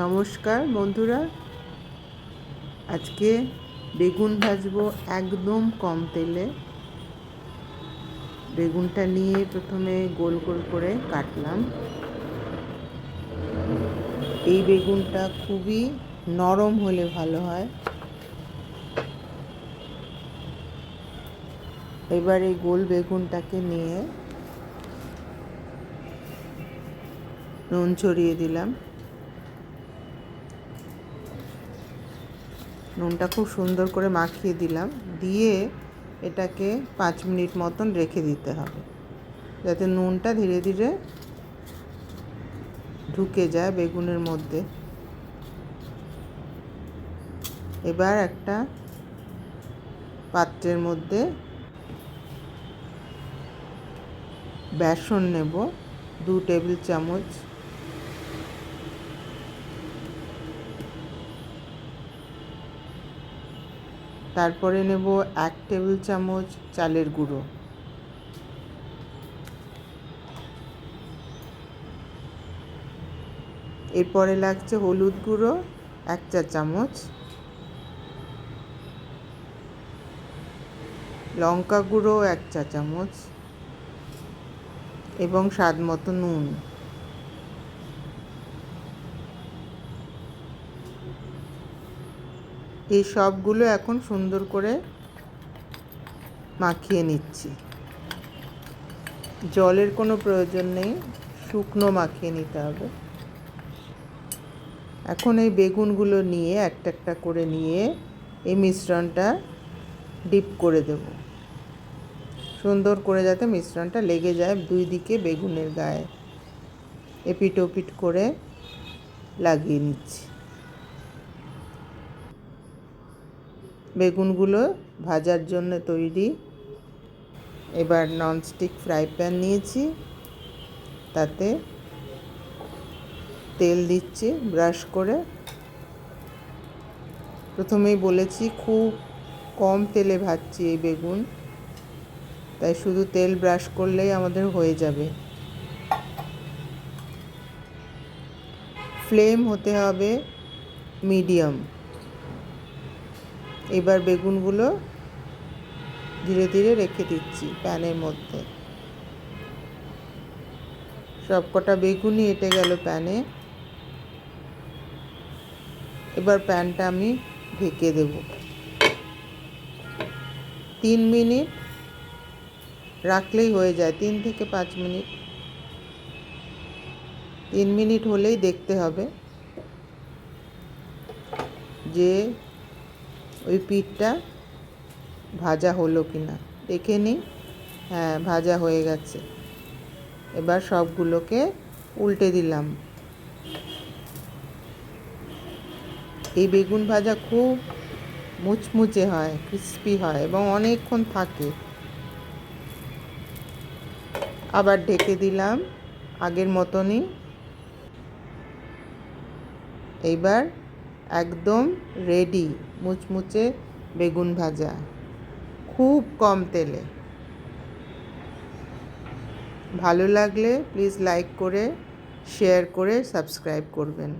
নমস্কার বন্ধুরা। আজকে বেগুন ভাজবো একদম কম তেলে। বেগুনটা নিয়ে প্রথমে গোল গোল করে কাটলাম। এই বেগুনটা খুবই নরম হলে ভালো হয়। এবার এই গোল বেগুনটাকে নিয়ে নুন ছড়িয়ে দিলাম। নুনটা খুব সুন্দর করে মাখিয়ে দিলাম। দিয়ে এটাকে পাঁচ মিনিট মতন রেখে দিতে হবে। যাতে নুনটা ধীরে ধীরে ঢুকে যায় বেগুনের মধ্যে। এবার একটা পাত্রের মধ্যে বেসন নেব। দু টেবিল চামচ তারপরে নেব এক টেবিল চামচ চালের গুঁড়ো। এরপরে লাগছে হলুদ গুঁড়ো, এক চা চামচ। লঙ্কা গুঁড়ো, এক চা চামচ। এবং স্বাদ মতো নুন। এই সবগুলো এখন সুন্দর করে মাখিয়ে নিচ্ছি। জলের কোনো প্রয়োজন নেই, শুকনো মাখিয়ে নিতে হবে। এখন এই বেগুনগুলো নিয়ে একটা একটা করে নিয়ে এই মিশ্রণটা ডিপ করে দেব। সুন্দর করে যাতে মিশ্রণটা লেগে যায়, দুই দিকে বেগুনের গায়ে এপিট ওপিট করে লাগিয়ে নিচ্ছি। বেগুনগুলো ভাজার জন্য তৈরি। এবার ননস্টিক ফ্রাই প্যান নিয়েছি। তাতে তেল দিচ্ছি ব্রাশ করে। প্রথমেই বলেছি খুব কম তেলে ভাজছি এই বেগুন। তাই শুধু তেল ব্রাশ করলেই আমাদের হয়ে যাবে। ফ্লেম হতে হবে মিডিয়াম। এবার বেগুনগুলো ধীরে ধীরে রেখে দিচ্ছি প্যানের মধ্যে। সব কটা বেগুনই এঁটে গেল প্যানে। এবার প্যানটা আমি ঢেকে দেব। তিন মিনিট রাখলেই হয়ে যায়, তিন থেকে পাঁচ মিনিট। তিন মিনিট হলেই দেখতে হবে যে ওই পিঠটা ভাজা হলো কি না দেখে নিই হ্যাঁ ভাজা হয়ে গেছে। এবার সবগুলোকে উল্টে দিলাম। এই বেগুন ভাজা খুব মুচমুচে হয় ক্রিস্পি হয় এবং অনেকক্ষণ থাকে। আবার ঢেকে দিলাম আগের মতনই। এইবার একদম রেডি মুচমুচে বেগুন ভাজা, খুব কম তেলে। ভালো লাগলে প্লিজ লাইক করে শেয়ার করে সাবস্ক্রাইব করবেন।